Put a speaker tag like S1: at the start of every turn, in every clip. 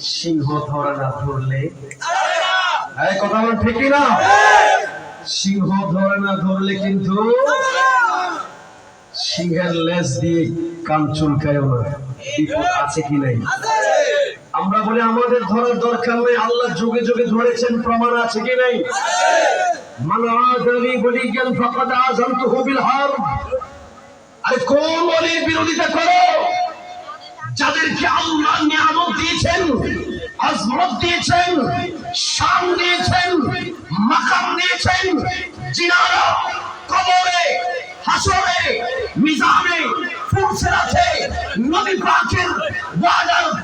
S1: সিংহ ধরে না ধরলে? এই কথা বল ঠিকই না সিংহ ধরে না ধরলে কিন্তু সিংহের লেজ দিয়ে কান চুলকায়ও না বিপদ আছে কি নাই? আমরা বলি আমাদের ধরার দরকার নেই আল্লাহ যুগে যুগে ধরেছেন প্রমাণ আছে কি নাই? মান আরে কোন বিরোধিতা করো? যাদেরকে আল্লাহ নিয়ামত দিয়েছেন দিয়েছেন জিনারা কবরে, হাসরে মিজানে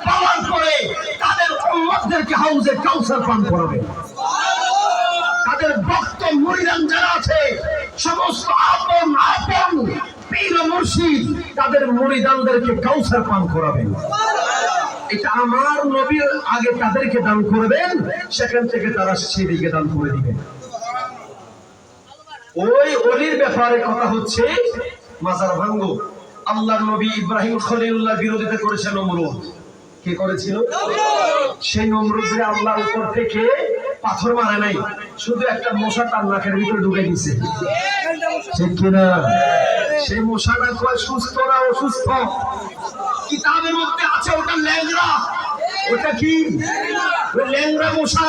S1: পালন করে তাদের উম্মতদেরকে হাউজে কাউসার পান করাবে। তাদের ভক্ত যারা আছে, সমস্ত আপন আপন, পীর মুর্শিদ তাদের কাউসার পান করাবেন এটা আমার নবীর আগে তাদেরকে দান করবেন, সেখান থেকে তারা সেদিকে দান করে দিবেন। ওই অলির ব্যাপারে কথা হচ্ছে, মাজার ভাঙ্গ। আল্লাহর নবী ইব্রাহিম খলিলুল্লাহ বিরোধিতা করেছে নমরুদ। কে করেছিল? সেই নমরুদের আল্লাহর উপর থেকে পাথর মারে নাই, শুধু একটা মশা তার নাকের ভিতরে ঢুকে দিছে কিনা? সেই মশাটা কয়, সুস্থ না অসুস্থ? কিতাবের মধ্যে আছে ওটা ল্যাংরা ওটা কি? ল্যাংরা মশা।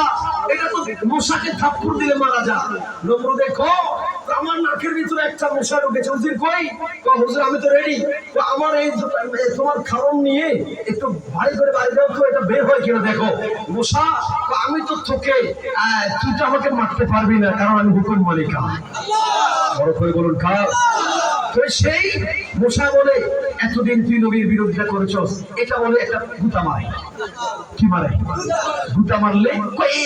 S1: এটা তো মশাকে থাপ্পড় দিলে মারা যায়। নম্র দেখো আমার নাকের ভিতরে একটা মশা ঢুকেছে। হুজুর কই? হুজুর, আমি তো রেডি আমার এই তোমার খারণ নিয়ে একটু ভারী করে বাড়ি দাও তো এটা বের হয় কিনা দেখো। মশা আমি তো তোকে তুই তো আমাকে মারতে পারবি না, কারণ আমি হুকুম মালিকা বড় করে বলুন খা তো সেই মশা বলে এতদিন তুই নবীর বিরোধিতা করেছস, এটা বলে একটা গুতা মারে। কি মারে? গুতা মারলে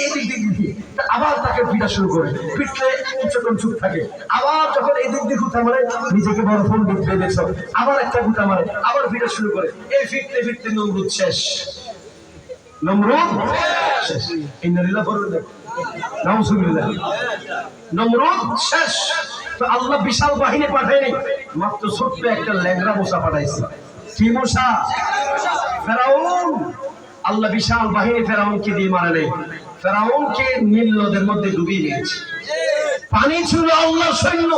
S1: এদিক দিক দিয়ে আবার তাকে পিটা শুরু করে পিটলে কিছুক্ষণ চুপ থাকে। আবার যখন এদিক দিয়ে গুতা মারে, নিজেকে বড় ফোন ঢুকতে দেখছ আবার একটা গুতা মারে, আবার পিটা শুরু করে। এই ফিরতে ফিরতে নমরুদ শেষ। নমরুদ শেষ। ইন্নালিল্লাহ বলুন নাউজুবিল্লাহ। নমরুদ শেষ। আল্লাহ বিশাল বাহিনী পাঠায়নি। মাত্র ছোট্ট একটা ল্যাংরা মশা পাঠাইছে। কি মশা? ফেরাউন। আল্লাহ বিশাল বাহিনী ফেরাউনকে দিয়ে মারে নেই ফেরাউনকে নীল নদের মধ্যে ডুবিয়ে দিয়েছে। পানি ছিল আল্লাহ সৈন্য।